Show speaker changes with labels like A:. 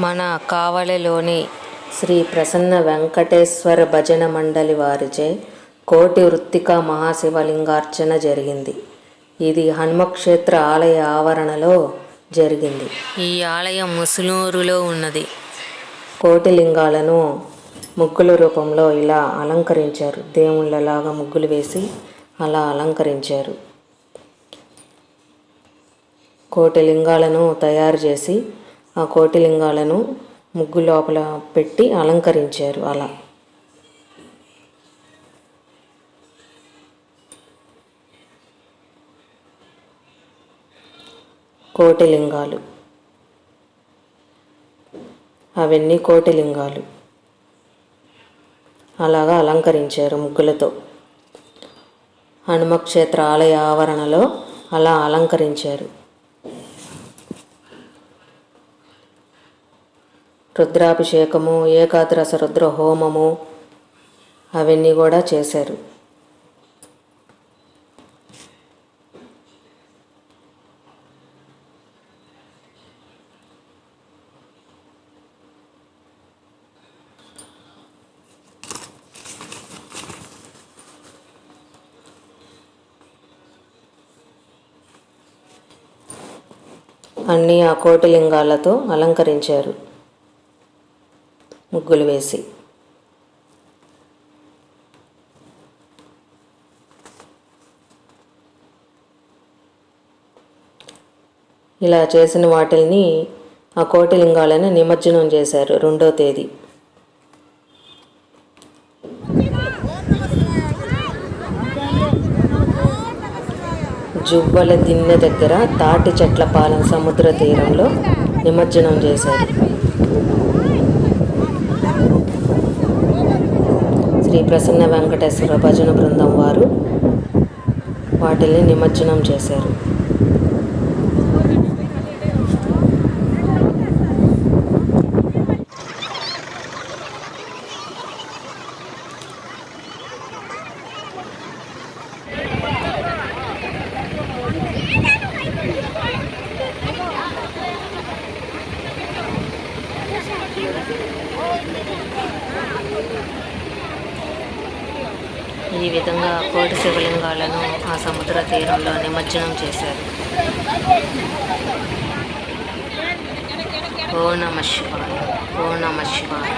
A: మన కావలిలోని శ్రీ ప్రసన్న వెంకటేశ్వర భజన మండలి వారిచే కోటి వృత్తిక మహాశివలింగార్చన జరిగింది. ఇది హనుమక్షేత్ర ఆలయ ఆవరణలో జరిగింది. ఈ ఆలయం ముసులూరులో ఉన్నది. కోటి లింగాలను ముగ్గుల రూపంలో ఇలా అలంకరించారు. దేవుళ్ళలాగా ముగ్గులు వేసి అలా అలంకరించారు. కోటి లింగాలను తయారు చేసి ఆ కోటిలింగాలను ముగ్గు లోపల పెట్టి అలంకరించారు అలా. కోటిలింగాలు. అవన్నీ కోటిలింగాలు. అలాగా అలంకరించారు ముగ్గులతో. హనుమక్షేత్ర ఆలయ ఆవరణలో అలా అలంకరించారు. రుద్రాభిషేకము ఏకాదశ రుద్ర హోమము అవన్నీ కూడా చేశారు. అన్నీ ఆ కోటిలింగాలతో అలంకరించారు. ముగ్గులు వేసి. ఇలా చేసిన వాటిల్ని ఆ కోటిలింగాలను నిమజ్జనం చేశారు రెండో తేదీ. జువ్వల దిన్నె దగ్గర తాటి చెట్ల పాలెం సముద్ర తీరంలో నిమజ్జనం చేశారు. శ్రీ ప్రసన్న వెంకటేశ్వర భజన బృందం వారు వాటిని నిమజ్జనం చేశారు. ఈ విధంగా కోటి శివలింగాలను ఆ సముద్ర తీరంలో నిమజ్జనం చేశారు.
B: ఓ నమ శివాయ ఓ నమ శివాయ.